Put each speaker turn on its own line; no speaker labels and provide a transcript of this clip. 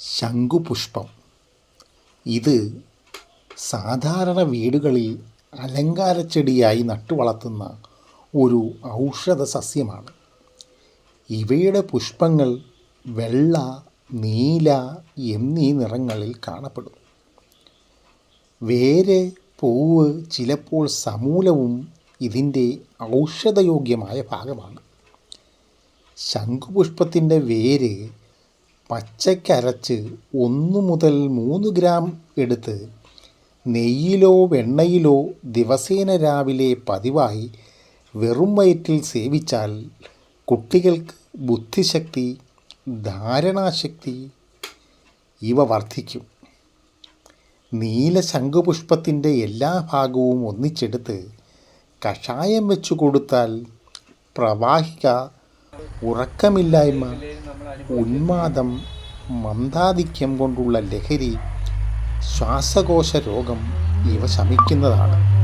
ശംഖുപുഷ്പം. ഇത് സാധാരണ വീടുകളിൽ അലങ്കാരച്ചെടിയായി നട്ടുവളർത്തുന്ന ഒരു ഔഷധ സസ്യമാണ് ഇവയുടെ പുഷ്പങ്ങൾ വെള്ള നീല എന്നീ നിറങ്ങളിൽ കാണപ്പെടും. വേര് പൂവ് ചിലപ്പോൾ സമൂലവും ഇതിന്റെ ഔഷധയോഗ്യമായ ഭാഗമാണ്. ശംഖുപുഷ്പത്തിന്റെ വേര് പച്ചയ്ക്കരച്ച് ഒന്ന് മുതൽ മൂന്ന് ഗ്രാം എടുത്ത് നെയ്യിലോ വെണ്ണയിലോ ദിവസേന രാവിലെ പതിവായി വെറും വയറ്റിൽ സേവിച്ചാൽ കുട്ടികൾക്ക് ബുദ്ധിശക്തി ധാരണാശക്തി ഇവ വർദ്ധിക്കും. നീല ശംഖുപുഷ്പത്തിന്റെ എല്ലാ ഭാഗവും ഒന്നിച്ചെടുത്ത് കഷായം വെച്ചു കൊടുത്താൽ പ്രവാഹിക ഉറക്കമില്ലായ്മ ഉന്മാദം മന്ദാധിക്യം കൊണ്ടുള്ള ലഹരി ശ്വാസകോശ രോഗം ഇവ ശമിക്കുന്നതാണ്.